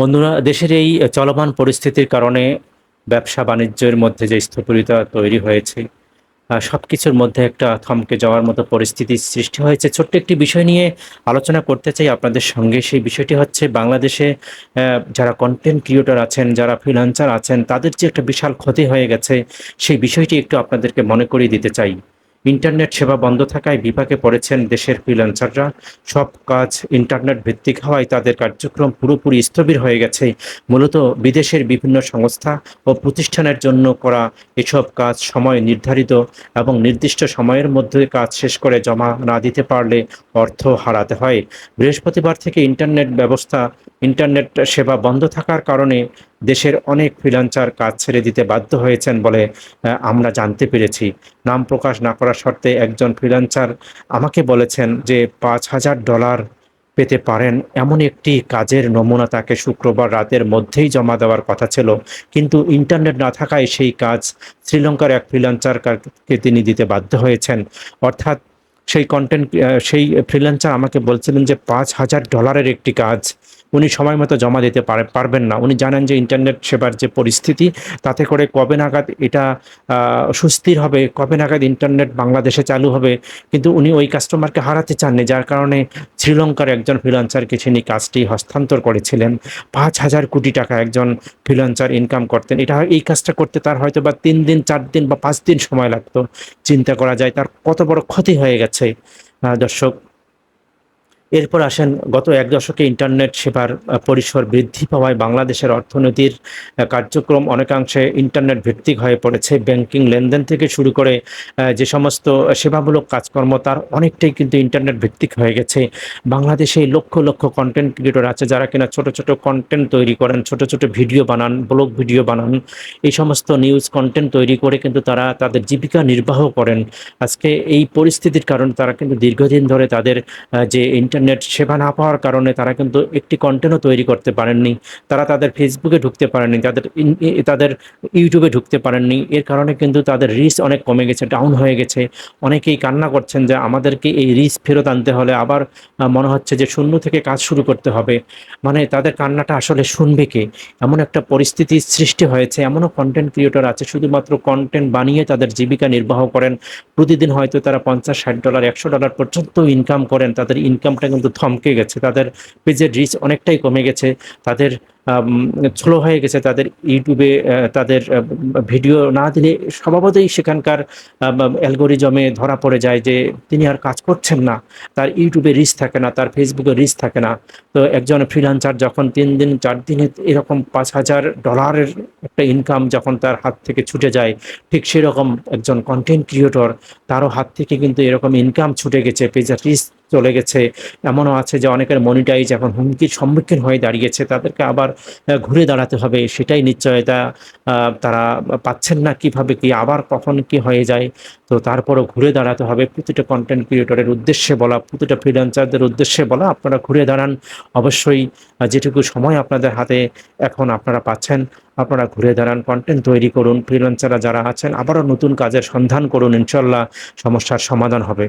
বন্ধুরা, দেশের এই চলমান পরিস্থিতির কারণে ব্যবসা বাণিজ্যের মধ্যে যে স্থবিরতা তৈরি হয়েছে সব কিছুর মধ্যে একটা থমকে যাওয়ার মতো পরিস্থিতির সৃষ্টি হয়েছে। ছোট্ট একটি বিষয় নিয়ে আলোচনা করতে চাই আপনাদের সঙ্গে। সেই বিষয়টি হচ্ছে বাংলাদেশে যারা কন্টেন্ট ক্রিয়েটর আছেন, যারা ফ্রিলান্সার আছেন, তাদের যে একটা বিশাল ক্ষতি হয়ে গেছে, সেই বিষয়টি একটু আপনাদেরকে মনে করিয়ে দিতে চাই। ইন্টারনেট সেবা বন্ধ থাকায় বিপাকে পড়েছেন দেশের ফ্রিল্যান্সাররা। সব কাজ ইন্টারনেট ভিত্তিক হওয়ায় তাদের কার্যক্রম পুরোপুরি স্থবির হয়ে গেছে। মূলত বিদেশের বিভিন্ন সংস্থা ও প্রতিষ্ঠানের জন্য করা এসব কাজ সময় নির্ধারিত এবং নির্দিষ্ট সময়ের মধ্যে কাজ শেষ করে জমা না দিতে পারলে অর্থ হারাতে হয়। বৃহস্পতিবার থেকে ইন্টারনেট ব্যবস্থা ইন্টারনেট সেবা বন্ধ থাকার কারণে দেশের অনেক ফ্রিল্যান্সার কাজ ছেড়ে দিতে বাধ্য হয়েছেন বলে আমরা জানতে পেরেছি। নাম প্রকাশ না করার শর্তে একজন ফ্রিল্যান্সার আমাকে বলেছেন যে পাঁচ হাজার ডলার পেতে পারেন এমন একটি কাজের নমুনা তাকে শুক্রবার রাতের মধ্যেই জমা দেওয়ার কথা ছিল। কিন্তু ইন্টারনেট না থাকায় সেই কাজ শ্রীলঙ্কার এক ফ্রিল্যান্সারকে তিনি দিতে বাধ্য হয়েছেন। অর্থাৎ সেই কন্টেন্ট সেই ফ্রিল্যান্সার আমাকে বলছিলেন যে পাঁচ হাজার ডলারের একটি কাজ উনি সময় মতো জমা দিতে পারে, পারবেন না। উনি জানেন যে ইন্টারনেট সেবার যে পরিস্থিতি, তাতে করে কবে নাগাদ এটা সুস্থির হবে, কবে নাগাদ ইন্টারনেট বাংলাদেশে চালু হবে। কিন্তু উনি ওই কাস্টমারকে হারাতে চাননি, যার কারণে শ্রীলঙ্কার একজন ফ্রিলান্সারকে তিনি কাজটি হস্তান্তর করেছিলেন, পাঁচ হাজার কোটি টাকা একজন ফ্রিলান্সার ইনকাম করতেন। এটা এই কাজটা করতে তার হয়তো বা তিন দিন, চার দিন বা পাঁচ দিন সময় লাগতো। চিন্তা করা যায়, তার কত বড় ক্ষতি হয়ে গেছে। দর্শক এরপর আসেন, গত এক দশকে ইন্টারনেট সেবার পরিসর বৃদ্ধি পাওয়ায় বাংলাদেশের অর্থনীতির কার্যক্রম অনেকাংশে ইন্টারনেট ভিত্তিক হয়ে পড়েছে। ব্যাংকিং লেনদেন থেকে শুরু করে যে সমস্ত সেবামূলক কাজকর্ম, তার অনেকটাই কিন্তু ইন্টারনেট ভিত্তিক হয়ে গেছে। বাংলাদেশে লক্ষ লক্ষ কন্টেন্ট ক্রিয়েটর আছে, যারা কিনা ছোট ছোট কন্টেন্ট তৈরি করেন, ছোট ছোট ভিডিও বানান ব্লগ ভিডিও বানান। এই সমস্ত নিউজ কন্টেন্ট তৈরি করে কিন্তু তারা তাদের জীবিকা নির্বাহ করেন। আজকে এই পরিস্থিতির কারণে তারা কিন্তু দীর্ঘদিন ধরে তাদের যে ইন্টারনেট সেবা না পাওয়ার কারণে তারা কিন্তু একটি কন্টেন্টও তৈরি করতে পারেননি। তারা তাদের ফেসবুকে ঢুকতে পারেননি, তাদের তাদের ইউটিউবে ঢুকতে পারেননি। এর কারণে কিন্তু তাদের রিচ অনেক কমে গেছে ডাউন হয়ে গেছে। অনেকেই কান্না করছেন যে আমাদেরকে এই রিচ ফেরত আনতে হলে আবার মনে হচ্ছে যে শূন্য থেকে কাজ শুরু করতে হবে। মানে তাদের কান্নাটা আসলে শুনবে কে? এমন একটা পরিস্থিতির সৃষ্টি হয়েছে, এমনও কন্টেন্ট ক্রিয়েটর আছে, শুধুমাত্র কন্টেন্ট বানিয়ে তাদের জীবিকা নির্বাহ করেন। প্রতিদিন হয়তো তারা পঞ্চাশ, ষাট ডলার একশো ডলার পর্যন্ত ইনকাম করেন, তাদের ইনকামটা কিন্তু থমকে গেছে। তাদের পেজের রিচ অনেকটাই কমে গেছে। তাদের স্লো হয়ে গেছে তাদের ইউটিউবে তাদের ভিডিও না দিলে স্বভাবতই সেখানকার অ্যালগোরিজমে ধরা পড়ে যায় যে তিনি আর কাজ করছেন না। তার ইউটিউবে রিচ থাকে না, তার ফেসবুকে রিচ থাকে না। তো একজন ফ্রিলান্সার যখন তিন দিন, চার দিনে এরকম পাঁচ হাজার ডলারের একটা ইনকাম যখন তার হাত থেকে ছুটে যায়, ঠিক সেরকম একজন কন্টেন্ট ক্রিয়েটর তারও হাত থেকে কিন্তু এরকম ইনকাম ছুটে গেছে পেজার রিচ চলে গেছে। এমনও আছে যে অনেকের মনিটাইজ এখন হুমকির সম্মুখীন হয়ে দাঁড়িয়েছে, তাদেরকে আবার ঘুরে দাঁড়াতে হবে, সেটাই নিশ্চয়তা তারা পাচ্ছেন না কীভাবে কি, আবার কখন কি হয়ে যায়। তো তারপরও ঘুরে দাঁড়াতে হবে, প্রতিটা কন্টেন্ট ক্রিয়েটরের উদ্দেশ্যে বলা, প্রতিটা ফ্রিল্যান্সারদের উদ্দেশ্যে বলা, আপনারা ঘুরে দাঁড়ান। অবশ্যই যেটুকু সময় আপনাদের হাতে এখন আপনারা পাচ্ছেন, আপনারা ঘুরে দাঁড়ান কন্টেন্ট তৈরি করুন ফ্রিল্যান্সাররা যারা আছেন, আবারও নতুন কাজের সন্ধান করুন ইনশাল্লাহ সমস্যার সমাধান হবে।